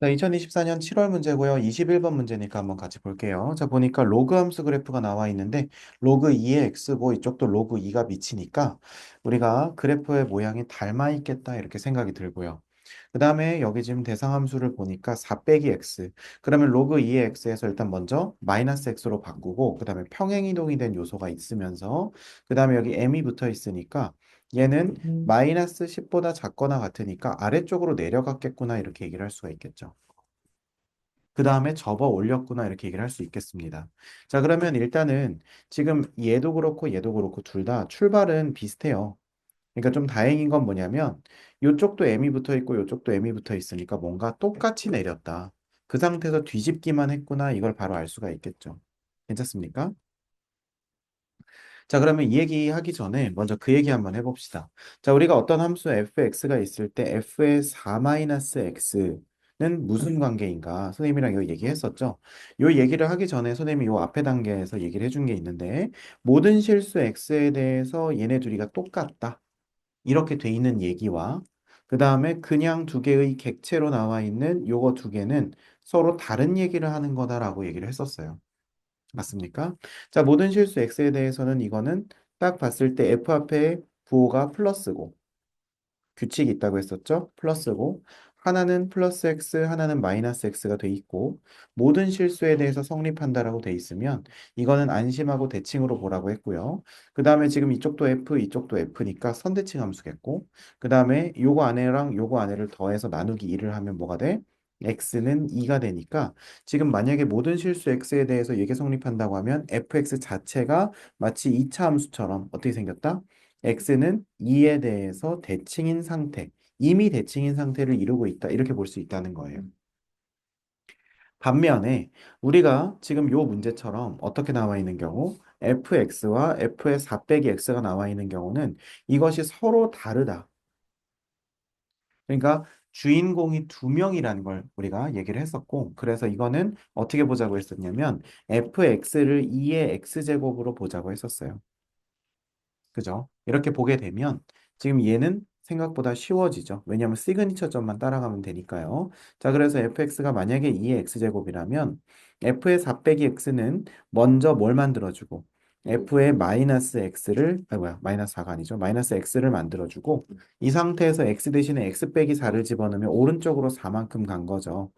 자, 2024년 7월 문제고요. 21번 문제니까 한번 같이 볼게요. 자, 보니까 로그 함수 그래프가 나와 있는데 로그 2의 x고 이쪽도 로그 2가 미치니까 우리가 그래프의 모양이 닮아 있겠다 이렇게 생각이 들고요. 그 다음에 여기 지금 대상 함수를 보니까 4 빼기 x. 그러면 로그 2의 x에서 일단 먼저 마이너스 x로 바꾸고 그 다음에 평행이동이 된 요소가 있으면서 그 다음에 여기 m이 붙어 있으니까 얘는 마이너스 10보다 작거나 같으니까 아래쪽으로 내려갔겠구나 이렇게 얘기를 할 수가 있겠죠. 그 다음에 접어 올렸구나 이렇게 얘기를 할 수 있겠습니다. 자, 그러면 일단은 지금 얘도 그렇고 얘도 그렇고 둘 다 출발은 비슷해요. 그러니까 좀 다행인 건 뭐냐면 이쪽도 M이 붙어 있고 이쪽도 M이 붙어 있으니까 뭔가 똑같이 내렸다. 그 상태에서 뒤집기만 했구나 이걸 바로 알 수가 있겠죠. 괜찮습니까? 자, 그러면 이 얘기 하기 전에 먼저 그 얘기 한번 해봅시다. 자, 우리가 어떤 함수 fx가 있을 때 f의 4-x는 무슨 관계인가? 선생님이랑 이거 얘기했었죠? 요 얘기를 하기 전에 선생님이 요 앞에 단계에서 얘기를 해준 게 있는데 모든 실수 x에 대해서 얘네 둘이가 똑같다. 이렇게 돼 있는 얘기와 그 다음에 그냥 두 개의 객체로 나와 있는 요거 두 개는 서로 다른 얘기를 하는 거다라고 얘기를 했었어요. 맞습니까? 자, 모든 실수 x에 대해서는 이거는 딱 봤을 때 f 앞에 부호가 플러스고 규칙이 있다고 했었죠? 플러스고 하나는 플러스 x, 하나는 마이너스 x가 돼 있고 모든 실수에 대해서 성립한다라고 돼 있으면 이거는 안심하고 대칭으로 보라고 했고요. 그 다음에 지금 이쪽도 f, 이쪽도 f니까 선대칭 함수겠고 그 다음에 요거 안에랑 요거 안에를 더해서 나누기 2를 하면 뭐가 돼? X는 2가 되니까 지금 만약에 모든 실수 x에 대해서 얘기 성립한다고 하면 fx 자체가 마치 2차 함수처럼 어떻게 생겼다? x는 2에 대해서 대칭인 상태, 이미 대칭인 상태를 이루고 있다. 이렇게 볼 수 있다는 거예요. 반면에 우리가 지금 요 문제처럼 어떻게 나와 있는 경우 fx와 f의 4 빼기 x가 나와 있는 경우는 이것이 서로 다르다. 그러니까 주인공이 두 명이라는 걸 우리가 얘기를 했었고 그래서 이거는 어떻게 보자고 했었냐면 fx를 2의 x제곱으로 보자고 했었어요. 그죠? 이렇게 보게 되면 지금 얘는 생각보다 쉬워지죠. 왜냐하면 시그니처 점만 따라가면 되니까요. 자, 그래서 fx가 만약에 2의 x제곱이라면 f의 4 빼기 x는 먼저 뭘 만들어주고 f의 마이너스 x를 아 뭐야 마이너스 4가 아니죠. 마이너스 x를 만들어주고 이 상태에서 x 대신에 x 빼기 4를 집어넣으면 오른쪽으로 4만큼 간 거죠.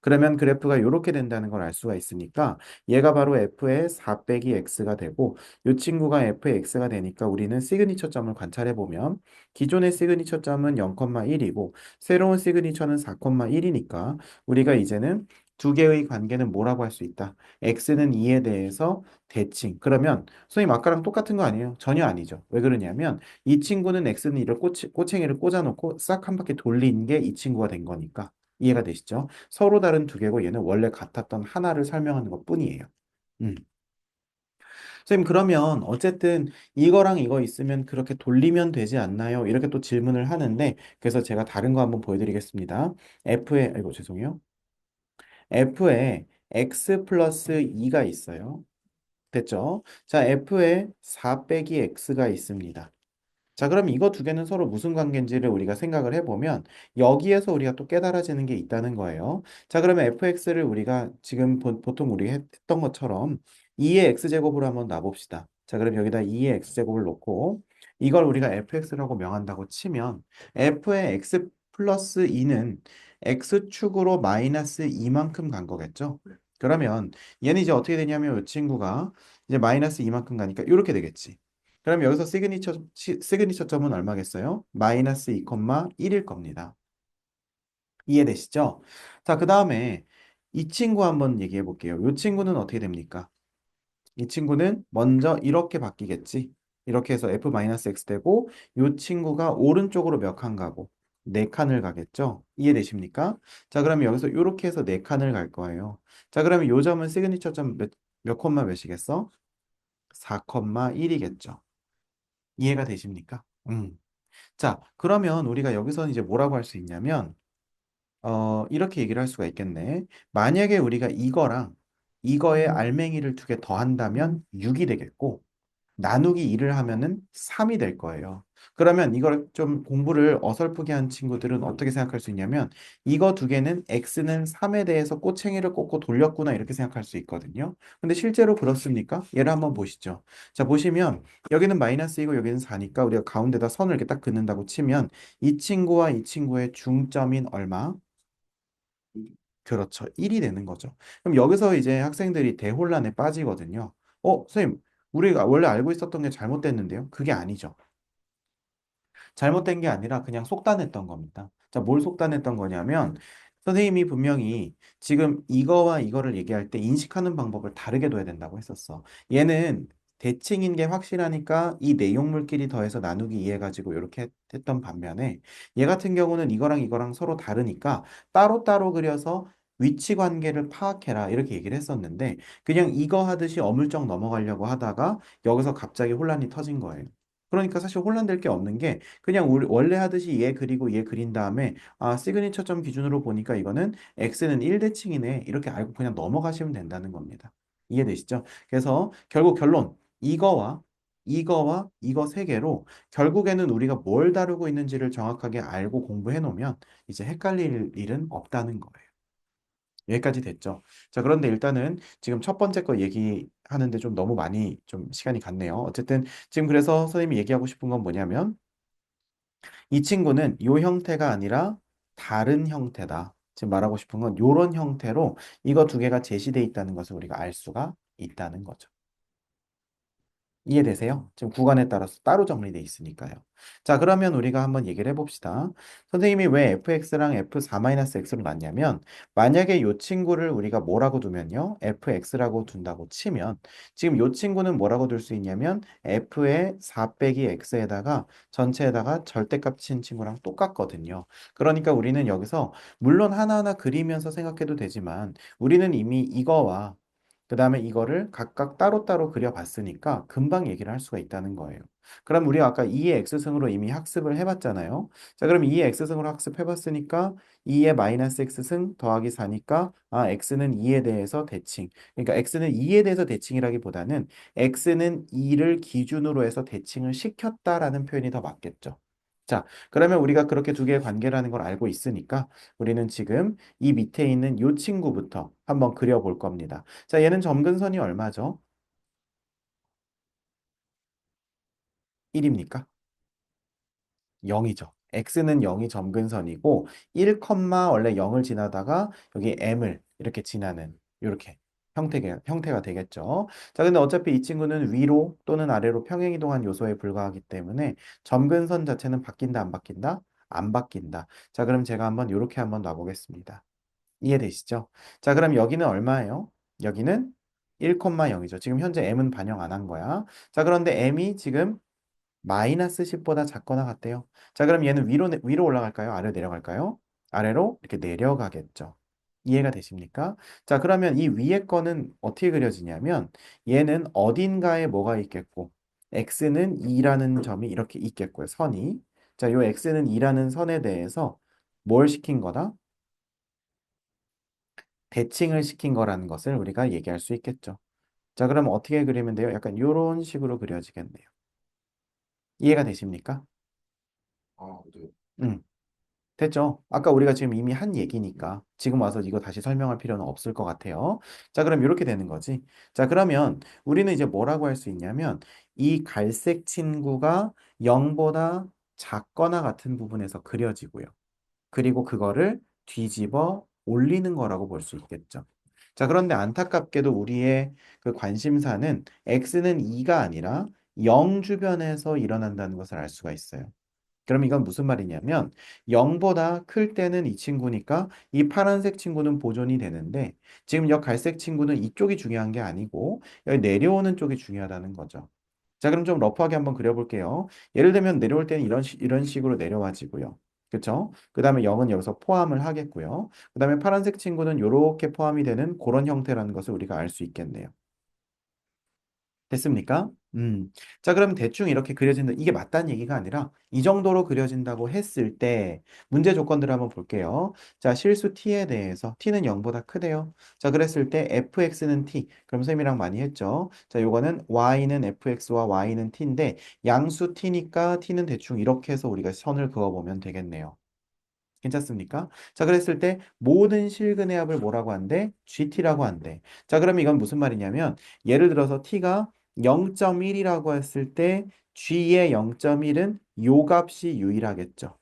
그러면 그래프가 이렇게 된다는 걸 알 수가 있으니까 얘가 바로 f의 4 빼기 x가 되고 이 친구가 f의 x가 되니까 우리는 시그니처 점을 관찰해 보면 기존의 시그니처 점은 0,1이고 새로운 시그니처는 4,1이니까 우리가 이제는 두 개의 관계는 뭐라고 할 수 있다. x는 2에 대해서 대칭. 그러면 선생님 아까랑 똑같은 거 아니에요? 전혀 아니죠. 왜 그러냐면 이 친구는 x는 2를 꼬치, 꼬챙이를 꽂아놓고 싹 한 바퀴 돌린 게 이 친구가 된 거니까. 이해가 되시죠? 서로 다른 두 개고 얘는 원래 같았던 하나를 설명하는 것 뿐이에요. 음. 선생님, 그러면 어쨌든 이거랑 이거 있으면 그렇게 돌리면 되지 않나요? 이렇게 또 질문을 하는데, 그래서 제가 다른 거 한번 보여드리겠습니다. F에, 아이고, 죄송해요. F에 x 플러스 2가 있어요. 됐죠? 자, F에 4 빼기 x가 있습니다. 자, 그럼 이거 두 개는 서로 무슨 관계인지를 우리가 생각을 해보면 여기에서 우리가 또 깨달아지는 게 있다는 거예요. 자, 그러면 fx를 우리가 지금 보, 통 우리 했던 것처럼 2의 x제곱으로 한번 놔봅시다. 자, 그럼 여기다 2의 x제곱을 놓고 이걸 우리가 fx라고 명한다고 치면 f의 x 플러스 2는 x축으로 마이너스 2만큼 간 거겠죠? 그러면 얘는 이제 어떻게 되냐면 이 친구가 이제 마이너스 2만큼 가니까 이렇게 되겠지. 그럼 여기서 시그니처, 시, 시그니처 점은 얼마겠어요? 마이너스 2,1일 겁니다. 이해되시죠? 자, 그 다음에 이 친구 한번 얘기해 볼게요. 이 친구는 어떻게 됩니까? 이 친구는 먼저 이렇게 바뀌겠지. 이렇게 해서 f-x 되고 이 친구가 오른쪽으로 몇 칸 가고 네 칸을 가겠죠? 이해되십니까? 자, 그러면 여기서 이렇게 해서 네 칸을 갈 거예요. 자, 그러면 이 점은 시그니처 점 몇, 몇 콤마 몇이겠어? 4,1이겠죠. 이해가 되십니까? 음. 자, 그러면 우리가 여기서 이제 뭐라고 할 수 있냐면, 어, 이렇게 얘기를 할 수가 있겠네. 만약에 우리가 이거랑 이거의 알맹이를 두 개 더한다면 6이 되겠고, 나누기 2를 하면은 3이 될 거예요. 그러면 이걸 좀 공부를 어설프게 한 친구들은 어떻게 생각할 수 있냐면 이거 두 개는 x는 3에 대해서 꼬챙이를 꽂고 돌렸구나 이렇게 생각할 수 있거든요. 근데 실제로 그렇습니까? 얘를 한번 보시죠. 자, 보시면 여기는 마이너스 이고 여기는 4니까 우리가 가운데다 선을 이렇게 딱 긋는다고 치면 이 친구와 이 친구의 중점인 얼마? 그렇죠. 1이 되는 거죠. 그럼 여기서 이제 학생들이 대혼란에 빠지거든요. 어, 선생님, 우리가 원래 알고 있었던 게 잘못됐는데요? 그게 아니죠. 잘못된 게 아니라 그냥 속단했던 겁니다. 자, 뭘 속단했던 거냐면 선생님이 분명히 지금 이거와 이거를 얘기할 때 인식하는 방법을 다르게 둬야 된다고 했었어. 얘는 대칭인 게 확실하니까 이 내용물끼리 더해서 나누기 이해가지고 이렇게 했던 반면에 얘 같은 경우는 이거랑 이거랑 서로 다르니까 따로따로 그려서 위치 관계를 파악해라 이렇게 얘기를 했었는데 그냥 이거 하듯이 어물쩍 넘어가려고 하다가 여기서 갑자기 혼란이 터진 거예요. 그러니까 사실 혼란될 게 없는 게 그냥 우리 원래 하듯이 얘 그리고 얘 그린 다음에 아 시그니처 점 기준으로 보니까 이거는 x는 1대칭이네 이렇게 알고 그냥 넘어가시면 된다는 겁니다. 이해되시죠? 그래서 결국 결론 이거와 이거와 이거 세 개로 결국에는 우리가 뭘 다루고 있는지를 정확하게 알고 공부해 놓으면 이제 헷갈릴 일은 없다는 거예요. 여기까지 됐죠. 자, 그런데 일단은 지금 첫 번째 거 얘기 하는데 좀 너무 많이 좀 시간이 갔네요. 어쨌든 지금 그래서 선생님이 얘기하고 싶은 건 뭐냐면 이 친구는 이 형태가 아니라 다른 형태다. 지금 말하고 싶은 건 이런 형태로 이거 두 개가 제시되어 있다는 것을 우리가 알 수가 있다는 거죠. 이해되세요? 지금 구간에 따라서 따로 정리되어 있으니까요. 자, 그러면 우리가 한번 얘기를 해봅시다. 선생님이 왜 fx랑 f4-x로 놨냐면 만약에 이 친구를 우리가 뭐라고 두면요. fx라고 둔다고 치면 지금 이 친구는 뭐라고 둘 수 있냐면 f의 4 빼기 x에다가 전체에다가 절대값 친 친구랑 똑같거든요. 그러니까 우리는 여기서 물론 하나하나 그리면서 생각해도 되지만 우리는 이미 이거와 그 다음에 이거를 각각 따로따로 그려봤으니까 금방 얘기를 할 수가 있다는 거예요. 그럼 우리가 아까 2의 x승으로 이미 학습을 해봤잖아요. 자, 그럼 2의 x승으로 학습해봤으니까 2의 마이너스 x승 더하기 4니까 아, x는 2에 대해서 대칭. 그러니까 x는 2에 대해서 대칭이라기보다는 x는 2를 기준으로 해서 대칭을 시켰다라는 표현이 더 맞겠죠. 자, 그러면 우리가 그렇게 두 개의 관계라는 걸 알고 있으니까 우리는 지금 이 밑에 있는 이 친구부터 한번 그려볼 겁니다. 자, 얘는 점근선이 얼마죠? 1입니까? 0이죠. x는 0이 점근선이고 1, 원래 0을 지나다가 여기 m을 이렇게 지나는 이렇게 형태가, 형태가 되겠죠. 자, 근데 어차피 이 친구는 위로 또는 아래로 평행이동한 요소에 불과하기 때문에 점근선 자체는 바뀐다, 안 바뀐다? 안 바뀐다. 자, 그럼 제가 한번 이렇게 한번 놔보겠습니다. 이해되시죠? 자, 그럼 여기는 얼마예요? 여기는 1,0이죠. 지금 현재 m은 반영 안 한 거야. 자, 그런데 m이 지금 마이너스 10보다 작거나 같대요. 자, 그럼 얘는 위로, 위로 올라갈까요? 아래로 내려갈까요? 아래로 이렇게 내려가겠죠. 이해가 되십니까? 자, 그러면 이 위에 거는 어떻게 그려지냐면 얘는 어딘가에 뭐가 있겠고 x는 2라는 점이 이렇게 있겠고요. 선이. 자, 요 x는 2라는 선에 대해서 뭘 시킨 거다? 대칭을 시킨 거라는 것을 우리가 얘기할 수 있겠죠. 자, 그럼 어떻게 그리면 돼요? 약간 이런 식으로 그려지겠네요. 이해가 되십니까? 아, 네. 음. 됐죠? 아까 우리가 지금 이미 한 얘기니까 지금 와서 이거 다시 설명할 필요는 없을 것 같아요. 자, 그럼 이렇게 되는 거지. 자, 그러면 우리는 이제 뭐라고 할 수 있냐면 이 갈색 친구가 0보다 작거나 같은 부분에서 그려지고요. 그리고 그거를 뒤집어 올리는 거라고 볼 수 있겠죠. 자, 그런데 안타깝게도 우리의 그 관심사는 x는 2가 아니라 0 주변에서 일어난다는 것을 알 수가 있어요. 그럼 이건 무슨 말이냐면 0보다 클 때는 이 친구니까 이 파란색 친구는 보존이 되는데 지금 여 갈색 친구는 이쪽이 중요한 게 아니고 여기 내려오는 쪽이 중요하다는 거죠. 자, 그럼 좀 러프하게 한번 그려볼게요. 예를 들면 내려올 때는 이런, 시, 이런 식으로 내려와지고요. 그쵸? 그 다음에 0은 여기서 포함을 하겠고요. 그 다음에 파란색 친구는 이렇게 포함이 되는 그런 형태라는 것을 우리가 알 수 있겠네요. 됐습니까? 음. 자, 그럼 대충 이렇게 그려진다. 이게 맞다는 얘기가 아니라 이 정도로 그려진다고 했을 때 문제 조건들을 한번 볼게요. 자, 실수 t에 대해서 t는 0보다 크대요. 자, 그랬을 때 fx는 t. 그럼 쌤이랑 많이 했죠. 자, 요거는 y는 fx와 y는 t인데 양수 t니까 t는 대충 이렇게 해서 우리가 선을 그어보면 되겠네요. 괜찮습니까? 자, 그랬을 때 모든 실근의 합을 뭐라고 한대? GT라고 한대. 자, 그러면 이건 무슨 말이냐면 예를 들어서 T가 0.1이라고 했을 때 G의 0.1은 요 값이 유일하겠죠.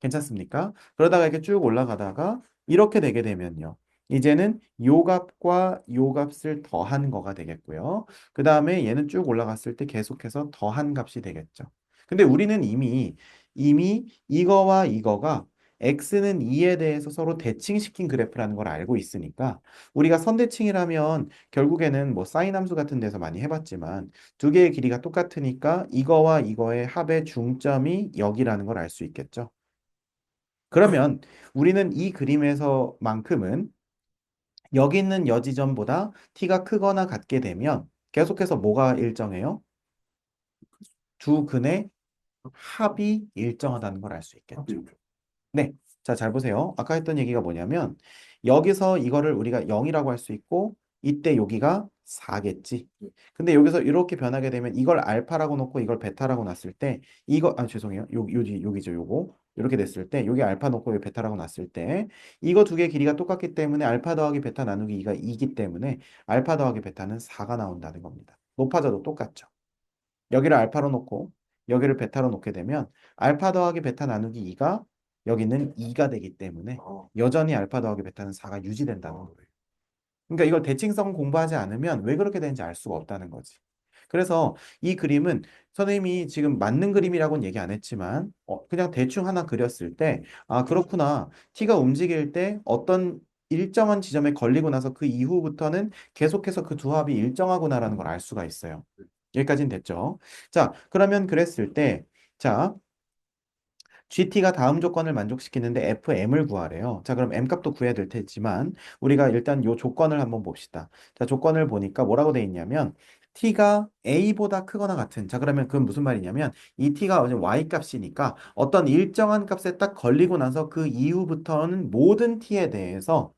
괜찮습니까? 그러다가 이렇게 쭉 올라가다가 이렇게 되게 되면요. 이제는 요 값과 요 값을 더한 거가 되겠고요. 그 다음에 얘는 쭉 올라갔을 때 계속해서 더한 값이 되겠죠. 근데 우리는 이미 이미 이거와 이거가 x는 2에 대해서 서로 대칭시킨 그래프라는 걸 알고 있으니까 우리가 선대칭이라면 결국에는 뭐 사인 함수 같은 데서 많이 해봤지만 두 개의 길이가 똑같으니까 이거와 이거의 합의 중점이 여기라는 걸 알 수 있겠죠. 그러면 우리는 이 그림에서만큼은 여기 있는 여지점보다 t가 크거나 같게 되면 계속해서 뭐가 일정해요? 두 근의 합이 일정하다는 걸 알 수 있겠죠. 네. 자, 잘 보세요. 아까 했던 얘기가 뭐냐면 여기서 이거를 우리가 0이라고 할 수 있고 이때 여기가 4겠지. 네. 근데 여기서 이렇게 변하게 되면 이걸 알파라고 놓고 이걸 베타라고 놨을 때 이거 아 죄송해요. 요 요지 여기죠. 요거. 이렇게 됐을 때 여기 알파 놓고 여기 베타라고 놨을 때 이거 두개 길이가 똑같기 때문에 알파 더하기 베타 나누기 2가 2기 때문에 알파 더하기 베타는 4가 나온다는 겁니다. 높아져도 똑같죠. 여기를 알파로 놓고 여기를 베타로 놓게 되면 알파 더하기 베타 나누기 2가 여기는 2가 되기 때문에 아, 여전히 알파 더하기 베타는 4가 유지된다는 아, 거예요. 그러니까 이걸 대칭성 공부하지 않으면 왜 그렇게 되는지 알 수가 없다는 거지. 그래서 이 그림은 선생님이 지금 맞는 그림이라고는 얘기 안 했지만 어, 그냥 대충 하나 그렸을 때 아 그렇구나. t가 움직일 때 어떤 일정한 지점에 걸리고 나서 그 이후부터는 계속해서 그 두 합이 일정하구나라는 걸 알 수가 있어요. 여기까지는 됐죠. 자, 그러면 그랬을 때 자, GT가 다음 조건을 만족시키는데 FM을 구하래요. 자, 그럼 M 값도 구해야 될 테지만 우리가 일단 요 조건을 한번 봅시다. 자, 조건을 보니까 뭐라고 돼 있냐면 T가 A보다 크거나 같은. 자, 그러면 그건 무슨 말이냐면 이 T가 어제 Y 값이니까 어떤 일정한 값에 딱 걸리고 나서 그 이후부터는 모든 T에 대해서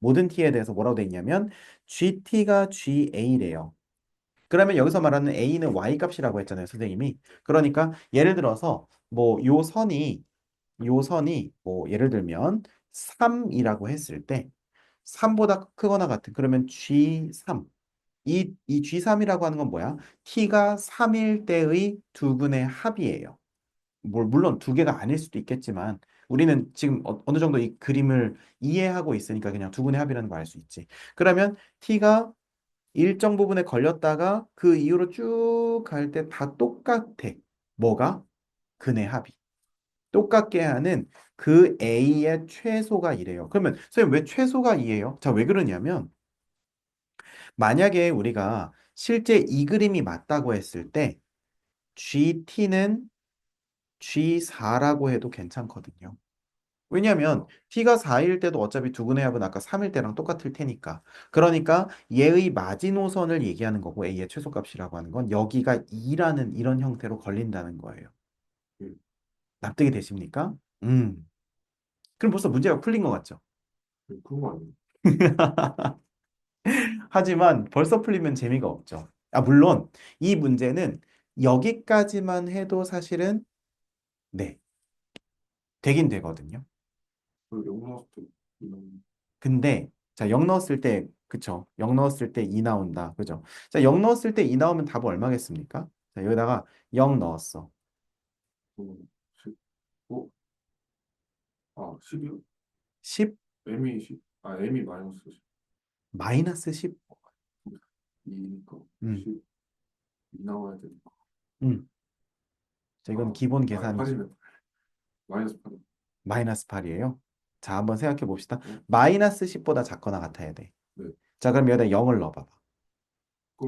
모든 T에 대해서 뭐라고 돼 있냐면 GT가 GA래요. 그러면 여기서 말하는 A는 Y 값이라고 했잖아요, 선생님이. 그러니까 예를 들어서 뭐 요 선이 요 선이 뭐 예를 들면 3이라고 했을 때 3보다 크거나 같은 그러면 G3 이, 이 G3이라고 하는 건 뭐야? T가 3일 때의 두 근의 합이에요. 뭐 물론 두 개가 아닐 수도 있겠지만 우리는 지금 어, 어느 정도 이 그림을 이해하고 있으니까 그냥 두 근의 합이라는 걸알수 있지. 그러면 T가 일정 부분에 걸렸다가 그 이후로 쭉 갈 때 다 똑같아. 뭐가? 근의 합이. 똑같게 하는 그 A의 최소가 이래요. 그러면 선생님 왜 최소가 2예요? 자, 왜 그러냐면 만약에 우리가 실제 이 그림이 맞다고 했을 때 GT는 G4라고 해도 괜찮거든요. 왜냐하면 t가 4일 때도 어차피 두근의 합은 아까 3일 때랑 똑같을 테니까. 그러니까 얘의 마지노선을 얘기하는 거고 a의 최소값이라고 하는 건 여기가 2라는 이런 형태로 걸린다는 거예요. 음. 납득이 되십니까? 음. 그럼 벌써 문제가 풀린 것 같죠? 그런 거 아니에요? 하지만 벌써 풀리면 재미가 없죠. 아, 물론 이 문제는 여기까지만 해도 사실은 네, 되긴 되거든요. 그 영어 때 근데 자, 0 넣었을 때 그쵸? 0 넣었을 때 2 나온다. 그죠? 자, 0 넣었을 때 2 나오면 답은 얼마겠습니까? 자, 여기다가 0 넣었어. 거 10, 어? 아, 10이요? 10 M이 10, 아, M이 마이너스 10, 마이너스 10. 2니까 음. 10, 2 나와야 되니까. 음. 자, 이건 기본 아, 계산이죠. 8이면 마이너스 8. 마이너스 8이에요. 자, 한번 생각해 봅시다. 네. 마이너스 10보다 작거나 같아야 돼. 네. 자, 그럼 여기다 0을 넣어봐봐.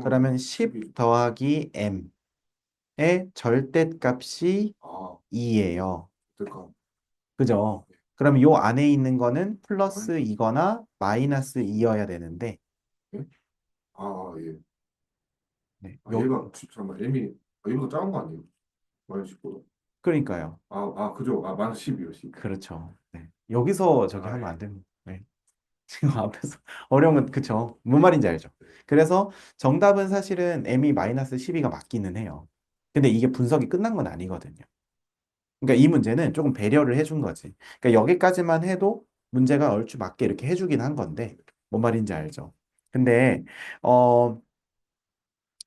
그러면 10 더하기 m의 절대값이 아, 2예요. 그러니까 그죠? 그럼 요 안에 있는 거는 플러스 2거나 마이너스 2여야 되는데 아, 예. 네. 아, 요, 얘가 지- 잠깐만 m이 아, 얘보다 작은 거 아니에요? 마이너스 10보다. 그러니까요. 아, 아 그죠. 아 마이너스 10이요. 10. 그렇죠. 네. 여기서 저기 아, 하면 안 예. 됩니다. 네. 지금 앞에서 어려운 건 그쵸. 뭔 말인지 알죠. 그래서 정답은 사실은 m이 마이너스 12가 맞기는 해요. 근데 이게 분석이 끝난 건 아니거든요. 그러니까 이 문제는 조금 배려를 해준 거지. 그러니까 여기까지만 해도 문제가 얼추 맞게 이렇게 해주긴 한 건데 뭔 말인지 알죠. 근데 어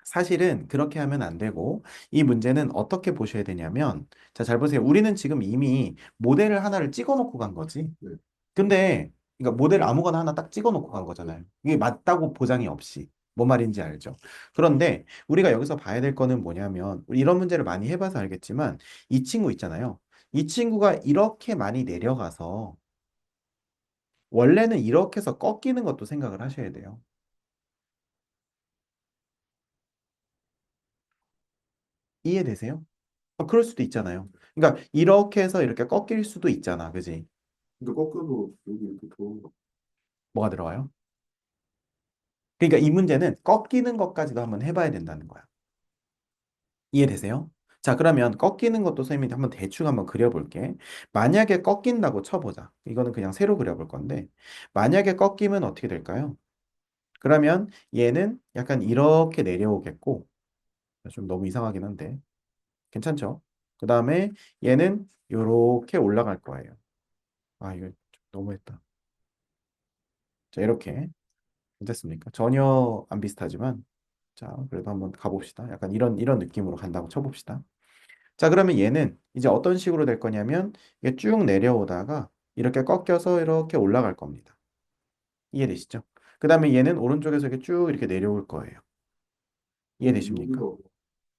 사실은 그렇게 하면 안 되고 이 문제는 어떻게 보셔야 되냐면 자, 잘 보세요. 우리는 지금 이미 모델을 하나를 찍어 놓고 간 거지. 네. 근데 그러니까 모델을 아무거나 하나 딱 찍어 놓고 간 거잖아요. 이게 맞다고 보장이 없이. 뭔 말인지 알죠? 그런데 우리가 여기서 봐야 될 거는 뭐냐면 이런 문제를 많이 해봐서 알겠지만 이 친구 있잖아요. 이 친구가 이렇게 많이 내려가서 원래는 이렇게 해서 꺾이는 것도 생각을 하셔야 돼요. 이해되세요? 아, 그럴 수도 있잖아요. 그러니까 이렇게 해서 이렇게 꺾일 수도 있잖아. 그지? 근데 꺾여도 여기 이렇게 들어오는 거. 뭐가 들어가요? 그러니까 이 문제는 꺾이는 것까지도 한번 해봐야 된다는 거야. 이해되세요? 자, 그러면 꺾이는 것도 선생님이 한번 대충 한번 그려볼게. 만약에 꺾인다고 쳐보자. 이거는 그냥 새로 그려볼 건데, 만약에 꺾이면 어떻게 될까요? 그러면 얘는 약간 이렇게 내려오겠고, 좀 너무 이상하긴 한데, 괜찮죠? 그 다음에 얘는 이렇게 올라갈 거예요. 아, 이거 좀 너무했다. 자, 이렇게. 괜찮습니까? 전혀 안 비슷하지만, 자, 그래도 한번 가봅시다. 약간 이런, 이런 느낌으로 간다고 쳐봅시다. 자, 그러면 얘는 이제 어떤 식으로 될 거냐면, 이게 쭉 내려오다가 이렇게 꺾여서 이렇게 올라갈 겁니다. 이해되시죠? 그 다음에 얘는 오른쪽에서 이렇게 쭉 이렇게 내려올 거예요. 이해되십니까?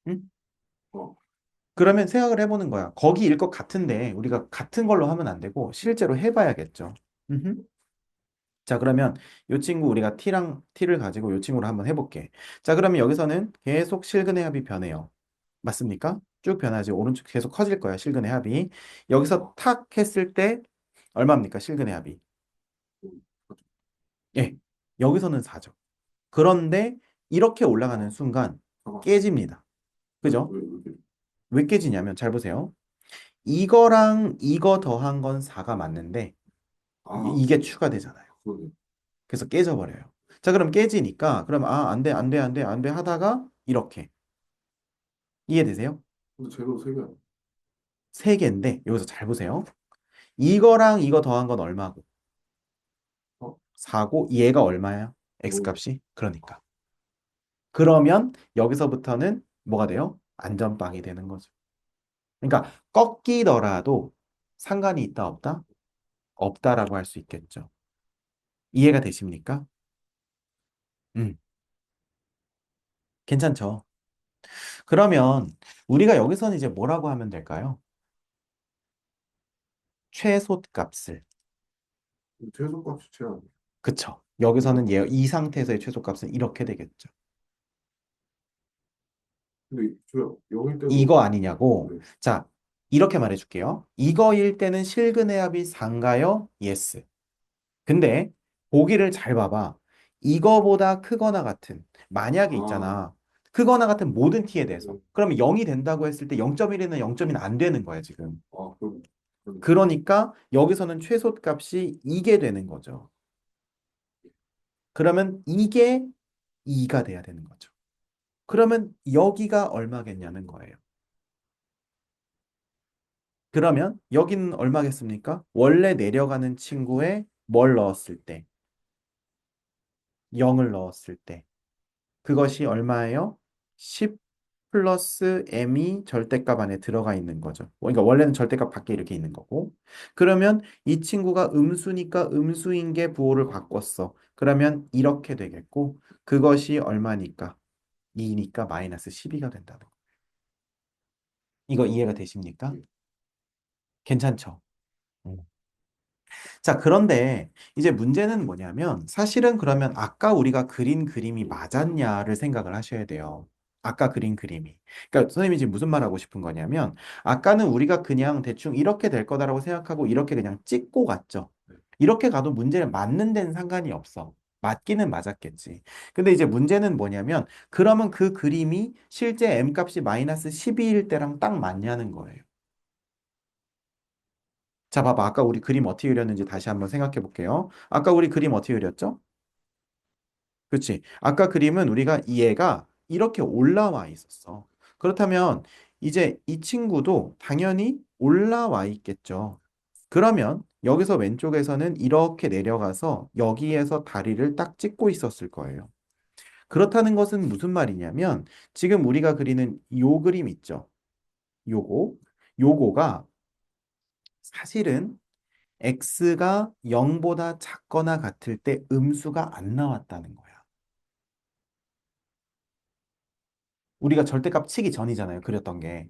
응? 어, 그러면 생각을 해보는 거야. 거기일 것 같은데, 우리가 같은 걸로 하면 안 되고, 실제로 해봐야겠죠. 음흠. 자, 그러면 이 친구 우리가 t랑 t를 가지고 이 친구를 한번 해볼게. 자, 그러면 여기서는 계속 실근의 합이 변해요. 맞습니까? 쭉 변하지. 오른쪽 계속 커질 거야, 실근의 합이. 여기서 탁 했을 때 얼마입니까, 실근의 합이? 예, 여기서는 4죠. 그런데 이렇게 올라가는 순간 잠깐만. 깨집니다. 그죠? 왜, 깨지냐면 잘 보세요. 이거랑 이거 더한 건 4가 맞는데 아, 이- 이게 추가되잖아요. 그러네. 그래서 깨져버려요. 자, 그럼 깨지니까, 그럼, 아, 안 돼, 안 돼, 안 돼, 안 돼 하다가, 이렇게. 이해되세요? 근데 쟤도 세개 아니야? 세 개인데, 여기서 잘 보세요. 이거랑 이거 더한 건 얼마고? 어? 4고, 얘가 얼마야? x 오. 값이? 그러니까. 그러면, 여기서부터는 뭐가 돼요? 안전빵이 되는 거죠. 그러니까, 꺾이더라도 상관이 있다, 없다? 없다라고 할 수 있겠죠. 이해가 되십니까? 음, 괜찮죠? 그러면 우리가 여기서는 이제 뭐라고 하면 될까요? 최소값을. 최소값이 최 아니야? 그쵸. 여기서는 얘, 이 상태에서의 최소값은 이렇게 되겠죠. 이거 아니냐고. 네. 자, 이렇게 말해줄게요. 이거일 때는 실근의 합이 4인가요? yes. 근데 보기를 잘 봐봐. 이거보다 크거나 같은 만약에 아. 있잖아. 크거나 같은 모든 t에 대해서. 네. 그러면 0이 된다고 했을 때 0.1이나 0.1은 안 되는 거야, 지금. 아, 그럼 그럼 그러니까 여기서는 최소값이 이게 되는 거죠. 그러면 이게 2가 돼야 되는 거죠. 그러면 여기가 얼마겠냐는 거예요. 그러면 여기는 얼마겠습니까? 원래 내려가는 친구에 뭘 넣었을 때? 0을 넣었을 때. 그것이 얼마예요? 10 플러스 m이 절대값 안에 들어가 있는 거죠. 그러니까 원래는 절대값 밖에 이렇게 있는 거고. 그러면 이 친구가 음수니까 음수인 게 부호를 바꿨어. 그러면 이렇게 되겠고 그것이 얼마니까? 2니까 마이너스 12가 된다는 거. 이거 이해가 되십니까? 네. 괜찮죠? 음. 자, 그런데 이제 문제는 뭐냐면 사실은 그러면 아까 우리가 그린 그림이 맞았냐를 생각을 하셔야 돼요. 아까 그린 그림이. 그러니까 선생님이 지금 무슨 말 하고 싶은 거냐면 아까는 우리가 그냥 대충 이렇게 될 거다라고 생각하고 이렇게 그냥 찍고 갔죠. 이렇게 가도 문제는 맞는 데는 상관이 없어. 맞기는 맞았겠지. 근데 이제 문제는 뭐냐면 그러면 그 그림이 실제 m 값이 마이너스 12일 때랑 딱 맞냐는 거예요. 자, 봐봐. 아까 우리 그림 어떻게 그렸는지 다시 한번 생각해 볼게요. 아까 우리 그림 어떻게 그렸죠? 그렇지. 아까 그림은 우리가 이 애가 이렇게 올라와 있었어. 그렇다면 이제 이 친구도 당연히 올라와 있겠죠. 그러면 여기서 왼쪽에서는 이렇게 내려가서 여기에서 다리를 딱 찍고 있었을 거예요. 그렇다는 것은 무슨 말이냐면 지금 우리가 그리는 요 그림 있죠. 요거. 요거가 사실은 x가 0보다 작거나 같을 때 음수가 안 나왔다는 거야. 우리가 절대값 치기 전이잖아요. 그렸던 게.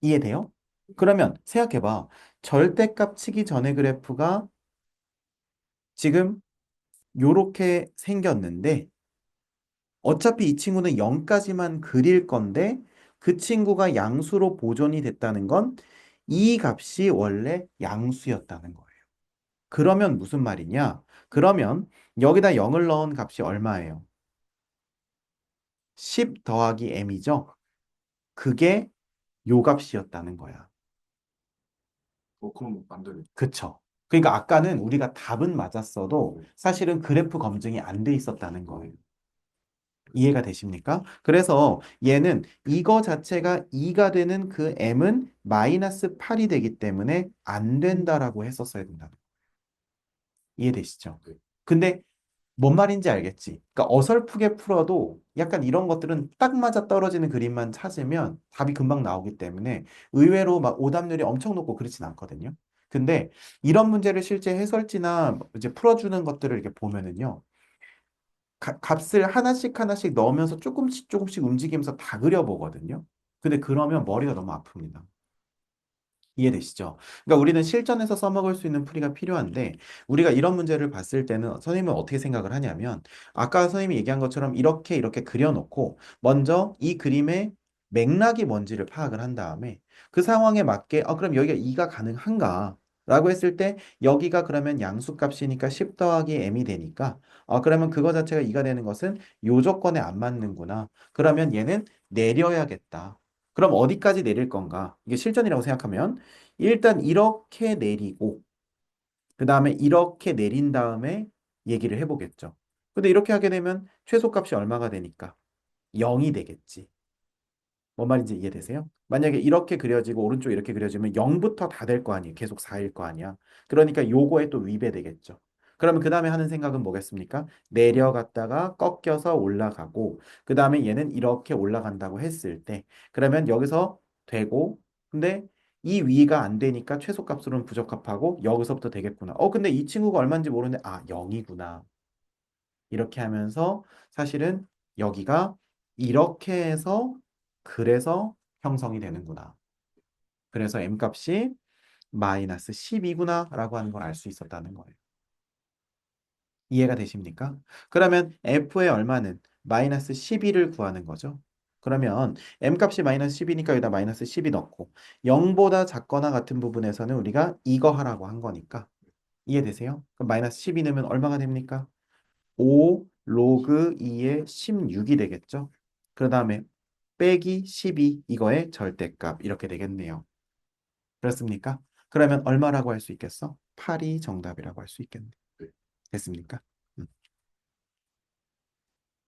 이해돼요? 그러면 생각해봐. 절대값 치기 전의 그래프가 지금 요렇게 생겼는데 어차피 이 친구는 0까지만 그릴 건데 그 친구가 양수로 보존이 됐다는 건 이 값이 원래 양수였다는 거예요. 그러면 무슨 말이냐? 그러면 여기다 0을 넣은 값이 얼마예요? 10 더하기 m이죠? 그게 요 값이었다는 거야. 어, 그럼 안 되네. 그쵸? 그러니까 아까는 우리가 답은 맞았어도 사실은 그래프 검증이 안 돼 있었다는 거예요. 이해가 되십니까? 그래서 얘는 이거 자체가 2가 되는 그 m은 마이너스 8이 되기 때문에 안 된다라고 했었어야 된다. 이해되시죠? 네. 근데 뭔 말인지 알겠지? 그러니까 어설프게 풀어도 약간 이런 것들은 딱 맞아 떨어지는 그림만 찾으면 답이 금방 나오기 때문에 의외로 막 오답률이 엄청 높고 그렇진 않거든요. 근데 이런 문제를 실제 해설지나 이제 풀어주는 것들을 이렇게 보면은요. 가- 값을 하나씩 하나씩 넣으면서 조금씩 조금씩 움직이면서 다 그려보거든요. 근데 그러면 머리가 너무 아픕니다. 이해되시죠? 그러니까 우리는 실전에서 써먹을 수 있는 풀이가 필요한데 우리가 이런 문제를 봤을 때는 선생님은 어떻게 생각을 하냐면 아까 선생님이 얘기한 것처럼 이렇게 이렇게 그려놓고 먼저 이 그림의 맥락이 뭔지를 파악을 한 다음에 그 상황에 맞게 어, 그럼 여기가 2가 가능한가? 라고 했을 때 여기가 그러면 양수값이니까 10 더하기 m이 되니까 어, 그러면 그거 자체가 2가 되는 것은 요 조건에 안 맞는구나. 그러면 얘는 내려야겠다. 그럼 어디까지 내릴 건가? 이게 실전이라고 생각하면 일단 이렇게 내리고 그 다음에 이렇게 내린 다음에 얘기를 해보겠죠. 근데 이렇게 하게 되면 최소값이 얼마가 되니까 0이 되겠지. 뭔 말인지 이해되세요? 만약에 이렇게 그려지고 오른쪽 이렇게 그려지면 0부터 다 될 거 아니에요. 계속 4일 거 아니야. 그러니까 요거에 또 위배되겠죠. 그러면 그 다음에 하는 생각은 뭐겠습니까? 내려갔다가 꺾여서 올라가고 그 다음에 얘는 이렇게 올라간다고 했을 때 그러면 여기서 되고 근데 이 위가 안 되니까 최소값으로는 부적합하고 여기서부터 되겠구나. 어 근데 이 친구가 얼마인지 모르는데 아 0이구나. 이렇게 하면서 사실은 여기가 이렇게 해서 그래서 형성이 되는구나. 그래서 m 값이 마이너스 10이구나 라고 하는 걸 알 수 있었다는 거예요. 이해가 되십니까? 그러면 f의 얼마는 마이너스 12를 구하는 거죠. 그러면 m 값이 마이너스 10이니까 여기다 마이너스 10이 넣고 0보다 작거나 같은 부분에서는 우리가 이거 하라고 한 거니까 이해되세요? 그럼 마이너스 12 넣으면 얼마가 됩니까? 5 로그 2의 16이 되겠죠? 그 다음에 빼기 12 이거의 절대값 이렇게 되겠네요. 그렇습니까? 그러면 얼마라고 할 수 있겠어? 8이 정답이라고 할 수 있겠네. 네. 됐습니까?